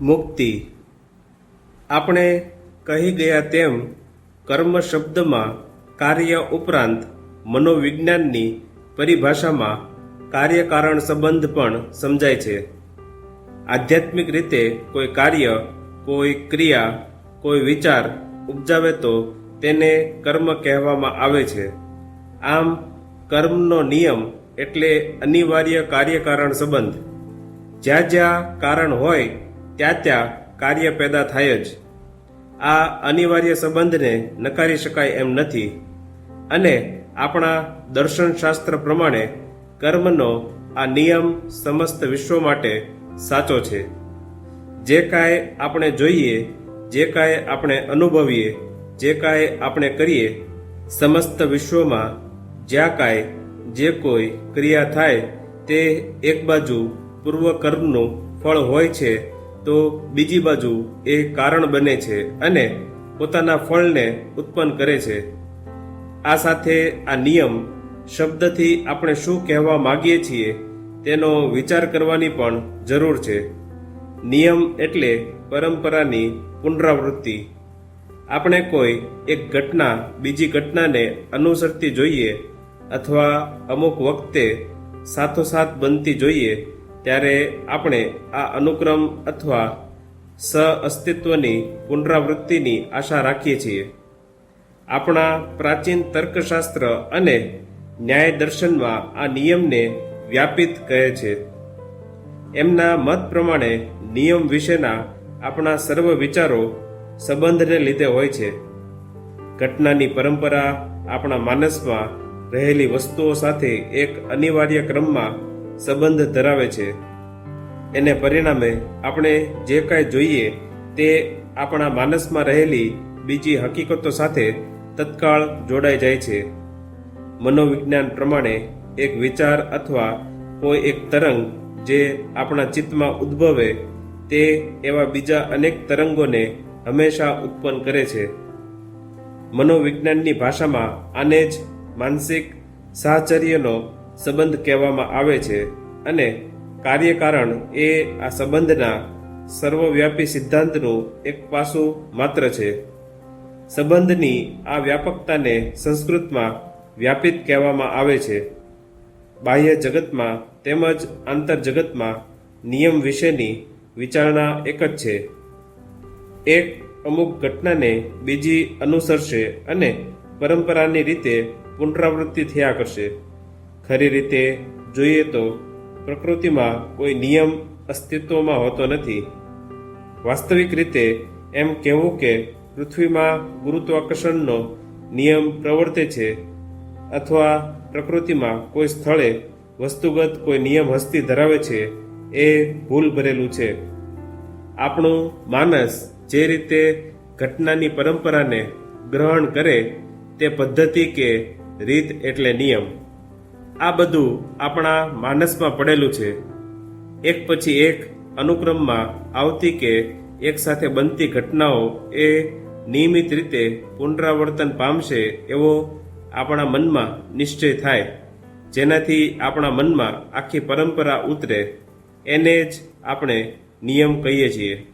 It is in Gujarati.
મુક્તિ. આપણે કહી ગયા તેમ કર્મ શબ્દમાં કાર્ય ઉપરાંત મનોવિજ્ઞાનની પરિભાષામાં કાર્યકારણ સંબંધ પણ સમજાય છે. આધ્યાત્મિક રીતે કોઈ કાર્ય, કોઈ ક્રિયા, કોઈ વિચાર ઉપજાવે તો તેને કર્મ કહેવામાં આવે છે. આમ કર્મનો નિયમ એટલે અનિવાર્ય કાર્યકારણ સંબંધ. જ્યાં જ્યાં કારણ હોય ત્યાં ત્યાં કાર્ય પેદા થાય જ. આ અનિવાર્ય સંબંધને નકારી શકાય એમ નથી. અને આપણા દર્શનશાસ્ત્ર પ્રમાણે કર્મનો આ નિયમ સમસ્ત વિશ્વ માટે સાચો છે. જે કાંઈ આપણે જોઈએ, જે કાંઈ આપણે અનુભવીએ, જે કાંઈ આપણે કરીએ, સમસ્ત વિશ્વમાં જ્યાં કાંઈ જે કોઈ ક્રિયા થાય તે એક બાજુ પૂર્વ કર્મનું ફળ હોય છે તો બીજી બાજુ એ કારણ બને છે અને પોતાના ફળને ઉત્પન્ન કરે છે. આ સાથે આ નિયમ શબ્દથી આપણે શું કહેવા માગીએ છીએ તેનો વિચાર કરવાની પણ જરૂર છે. નિયમ એટલે પરંપરાની પુનરાવૃત્તિ. આપણે કોઈ એક ઘટના બીજી ઘટનાને અનુસરતી જોઈએ અથવા અમુક વખતે સાથોસાથ બનતી જોઈએ ત્યારે આપણે આ અનુક્રમ અથવા સ અસ્તિત્વની પુનરાવૃત્તિની આશા રાખીએ છીએ. આપણા પ્રાચીન તર્કશાસ્ત્ર અને ન્યાય દર્શનમાં આ નિયમને વ્યાપિત કહે છે. એમના મત પ્રમાણે નિયમ વિશેના આપણા સર્વ વિચારો સંબંધને લીધે હોય છે. ઘટનાની પરંપરા આપણા માનસમાં રહેલી વસ્તુઓ સાથે એક અનિવાર્ય ક્રમમાં સંબંધ ધરાવે છે. એને પરિણામે આપણે જે કાંઈ જોઈએ તે આપણા માનસમાં રહેલી બીજી હકીકતો સાથે તત્કાળ જોડાઈ જાય છે. મનોવિજ્ઞાન પ્રમાણે એક વિચાર અથવા કોઈ એક તરંગ જે આપણા ચિત્તમાં ઉદ્ભવે તે એવા બીજા અનેક તરંગોને હંમેશા ઉત્પન્ન કરે છે. મનોવિજ્ઞાનની ભાષામાં આને જ માનસિક સાહચર્યનો સંબંધ કહેવામાં આવે છે અને કાર્યકારણ એ આ સંબંધના સર્વવ્યાપી સિદ્ધાંતનું એક પાસું માત્ર છે. સંબંધની આ વ્યાપકતાને સંસ્કૃતમાં વ્યાપિત કહેવામાં આવે છે. બાહ્ય જગતમાં તેમજ આંતર જગતમાં નિયમ વિશેની વિચારણા એક જ છે. એક અમુક ઘટનાને બીજી અનુસરશે અને પરંપરાની રીતે પુનરાવૃત્તિ થયા કરશે. ખરી રીતે જોઈએ તો પ્રકૃતિમાં કોઈ નિયમ અસ્તિત્વમાં હોતો નથી. વાસ્તવિક રીતે એમ કહેવું કે પૃથ્વીમાં ગુરુત્વાકર્ષણનો નિયમ પ્રવર્તે છે અથવા પ્રકૃતિમાં કોઈ સ્થળે વસ્તુગત કોઈ નિયમ હસ્તી ધરાવે છે એ ભૂલ ભરેલું છે. આપણું માનસ જે રીતે ઘટનાની પરંપરાને ગ્રહણ કરે તે પદ્ધતિ કે રીત એટલે નિયમ. આ બધું આપણા માનસમાં પડેલું છે. એક પછી એક અનુક્રમમાં આવતી કે એક સાથે બનતી ઘટનાઓ એ નિયમિત રીતે પુનરાવર્તન પામશે એવો આપણા મનમાં નિશ્ચય થાય. જેનાથી આપણા મનમાં આખી પરંપરા ઉતરે. એને જ આપણે નિયમ કહીએ છીએ.